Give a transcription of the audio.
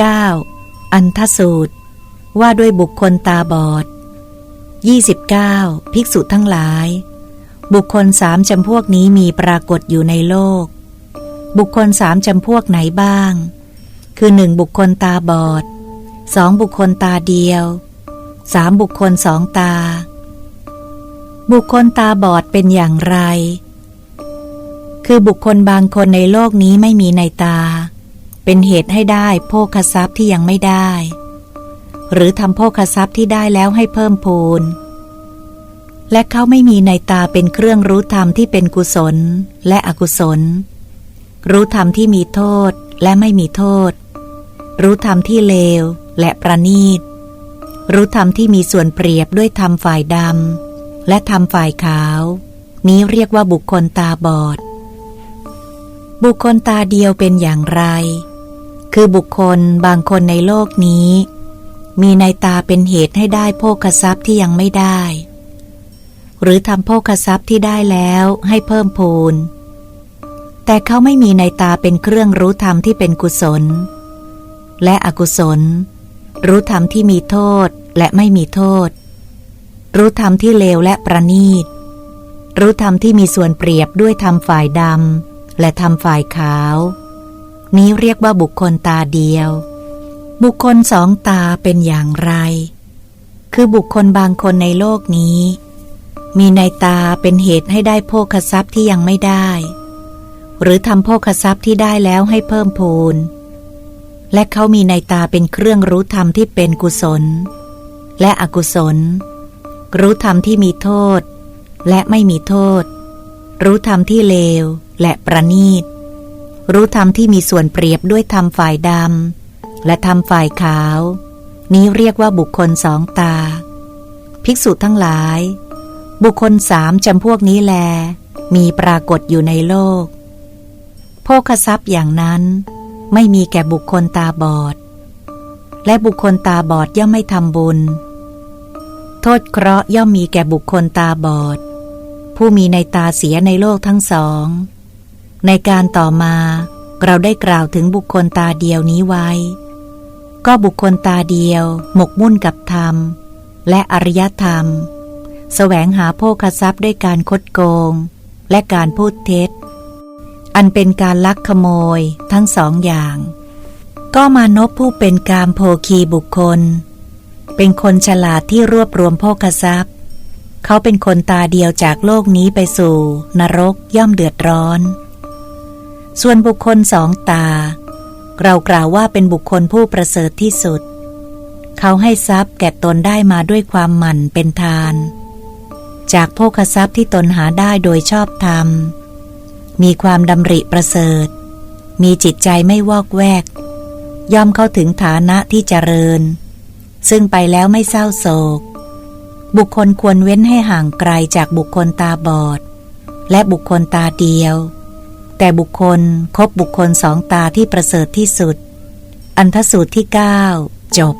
9. อันทสูตร ว่าด้วยบุคคลตาบอด 29. ภิกษุทั้งหลาย บุคคลสามจำพวกนี้มีปรากฏอยู่ในโลก บุคคลสามจำพวกไหนบ้าง คือหนึ่งบุคคลตาบอดสองบุคคลตาเดียวสามบุคคลสองตา บุคคลตาบอดเป็นอย่างไร คือบุคคลบางคนในโลกนี้ไม่มีในตา เป็นเหตุให้ได้โภคทรัพย์ที่ยังไม่ได้ หรือทำโภคทรัพย์ที่ได้แล้วให้เพิ่มพูน และเขาไม่มีในตาเป็นเครื่องรู้ธรรมที่เป็นกุศลและอกุศล รู้ธรรมที่มีโทษและไม่มีโทษ รู้ธรรมที่เลวและประณีต รู้ธรรมที่มีส่วนเปรียบด้วยธรรมฝ่ายดำและธรรมฝ่ายขาว นี้เรียกว่าบุคคลตาบอดบุคคลตาเดียวเป็นอย่างไร คือบุคคลบางคนในโลกนี้ มีในตาเป็นเหตุให้ได้โภคทรัพย์ที่ยังไม่ได้ หรือทำโภคทรัพย์ที่ได้แล้วให้เพิ่มพูน แต่เขาไม่มีในตาเป็นเครื่องรู้ธรรมที่เป็นกุศล และอกุศล รู้ธรรมที่มีโทษและไม่มีโทษ รู้ธรรมที่เลวและประณีต รู้ธรรมที่มีส่วนเปรียบด้วยธรรมฝ่ายดำและธรรมฝ่ายขาว นี้เรียกว่าบุคคลตาเดียว บุคคลสองตาเป็นอย่างไร คือบุคคลบางคนในโลกนี้ มีในตาเป็นเหตุให้ได้โภคทรัพย์ที่ยังไม่ได้ หรือทำโภคทรัพย์ที่ได้แล้วให้เพิ่มพูน และเขามีในตาเป็นเครื่องรู้ธรรมที่เป็นกุศล และอกุศล รู้ธรรมที่มีโทษ และไม่มีโทษ รู้ธรรมที่เลวและประณีต รู้ธรรมที่มีส่วนเปรียบด้วยธรรมฝ่ายดำและธรรมฝ่ายขาว นี้เรียกว่าบุคคลสองตา ภิกษุทั้งหลาย บุคคลสามจำพวกนี้แล มีปรากฏอยู่ในโลก โภคทรัพย์อย่างนั้นไม่มีแก่บุคคลตาบอด และบุคคลตาบอดย่อมไม่ทำบุญ โทษเคราะห์ย่อมมีแก่บุคคลตาบอด ผู้มีในตาเสียในโลกทั้งสอง ในการต่อมา เราได้กล่าวถึงบุคคลตาเดียวนี้ไว้ ก็บุคคลตาเดียว หมกมุ่นกับธรรม และอริยธรรมแสวงหาโภคทรัพย์ด้วยการคดโกง และการพูดเท็จ อันเป็นการลักขโมยทั้งสองอย่าง ก็มานพผู้เป็นกามโภคีบุคคล เป็นคนฉลาดที่รวบรวมโภคทรัพย์เขาเป็นคนตาเดียวจากโลกนี้ไปสู่ นรกย่อมเดือดร้อน ส่วนบุคคลสองตา เรากล่าวว่าเป็นบุคคลผู้ประเสริฐที่สุด เขาให้ทรัพย์แก่ตนได้มาด้วยความหมั่นเป็นทาน จากโภคทรัพย์ที่ตนหาได้โดยชอบธรรม มีความดำริประเสริฐ มีจิตใจไม่วอกแวก ย่อมเข้าถึงฐานะที่เจริญ ซึ่งไปแล้วไม่เศร้าโศก บุคคลควรเว้นให้ห่างไกลจากบุคคลตาบอด และบุคคลตาเดียว แต่บุคคลคบบุคคลสองตาที่ประเสริฐที่สุด อันทสูตรที่เก้าจบ